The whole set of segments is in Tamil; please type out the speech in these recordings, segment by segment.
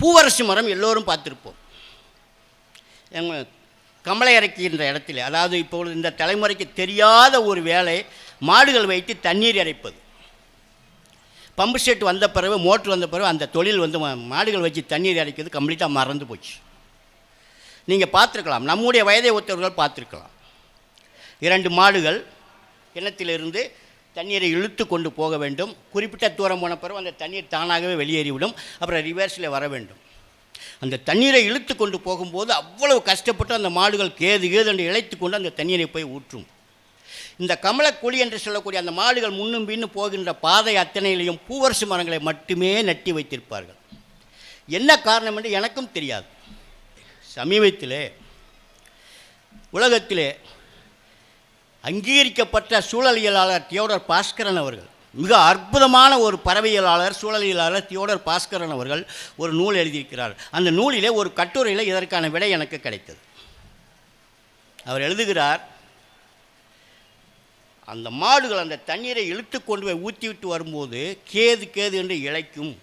பூவரசு மரம் எல்லோரும் பார்த்துருப்போம். எங்கள் கமலை இறக்கின்ற இடத்துல அதாவது இப்பொழுது இந்த தலைமுறைக்கு தெரியாத ஒரு வேலை மாடுகள் வைத்து தண்ணீர் இறைப்பது பம்பு செட் வந்த பிறகு மோட்ரு வந்த பிறகு அந்த தொழில் வந்து மாடுகள் வச்சு தண்ணீர் இறைக்கிறது கம்ப்ளீட்டாக மறந்து போச்சு. நீங்கள் பார்த்துருக்கலாம் நம்முடைய வயதை ஒத்தவர்கள் பார்த்துருக்கலாம். இரண்டு மாடுகள் கிணத்திலிருந்து தண்ணீரை இழுத்து கொண்டு போக வேண்டும். குறிப்பிட்ட தூரம் போன பிறகு அந்த தண்ணீர் தானாகவே வெளியேறிவிடும். அப்புறம் ரிவர்ஸில் வர வேண்டும். அந்த தண்ணீரை இழுத்து கொண்டு போகும்போது அவ்வளவு கஷ்டப்பட்டு அந்த மாடுகள் கேது கேது என்று இழைத்து கொண்டு அந்த தண்ணீரை போய் ஊற்றும். இந்த கமலக்குழி என்று சொல்லக்கூடிய அந்த மாடுகள் முன்னும் பின்னும் போகின்ற பாதை அத்தனையிலையும் பூவரசு மரங்களை மட்டுமே நட்டி வைத்திருப்பார்கள். என்ன காரணம் என்று எனக்கும் தெரியாது. சமீபத்திலே உலகத்திலே அங்கீகரிக்கப்பட்ட சூழலியலாளர் தியோடர் பாஸ்கரன் அவர்கள். மிக அற்புதமான ஒரு பறவையலாளர் சூழலியலாளர் தியோடர் பாஸ்கரன் அவர்கள் ஒரு நூல் எழுதியிருக்கிறார். அந்த நூலிலே ஒரு கட்டுரையில் இதற்கான விடை எனக்கு கிடைத்தது. அவர் எழுதுகிறார் அந்த மாடுகள் அந்த தண்ணீரை இழுத்து கொண்டு போய் ஊற்றி விட்டு வரும்போது கேது கேது என்று இழைக்கும்.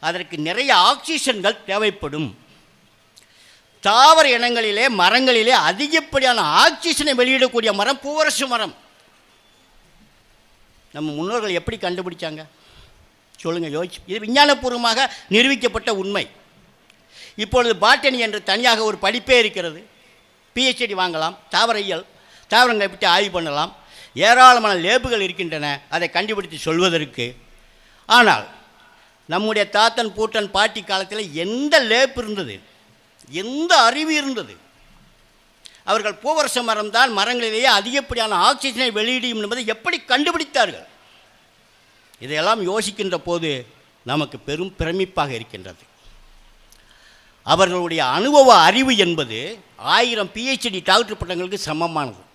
அதற்கு நிறைய ஆக்சிஜன்கள் தேவைப்படும். தாவர இனங்களிலே மரங்களிலே அதிகப்படியான ஆக்சிஜனை வெளியிடக்கூடிய மரம் பூவரசு மரம். நம்ம முன்னோர்கள் எப்படி கண்டுபிடிச்சாங்க? சொல்லுங்கள் யோசிச்சு இது விஞ்ஞானபூர்வமாக நிரூபிக்கப்பட்ட உண்மை. இப்பொழுது பாட்டனி என்று தனியாக ஒரு படிப்பே இருக்கிறது. பிஹெச்டி வாங்கலாம் தாவரையியல் தாவரங்களை பற்றி ஆய்வு பண்ணலாம். ஏராளமான லேபுகள் இருக்கின்றன அதை கண்டுபிடித்து சொல்வதற்கு. ஆனால் நம்முடைய தாத்தன் பூட்டன் பாட்டி காலத்தில் எந்த லேப் இருந்தது? எந்த அறிவு இருந்தது? அவர்கள் பூவரச மரம் தான் மரங்களிலேயே அதிகப்படியான ஆக்சிஜனை வெளியிடும் என்பதை எப்படி கண்டுபிடித்தார்கள்? இதையெல்லாம் யோசிக்கின்ற போது நமக்கு பெரும் பிரமிப்பாக இருக்கின்றது. அவர்களுடைய அனுபவ அறிவு என்பது ஆயிரம் பிஹெச்டி டாக்டர் பட்டங்களுக்கு சமமானது.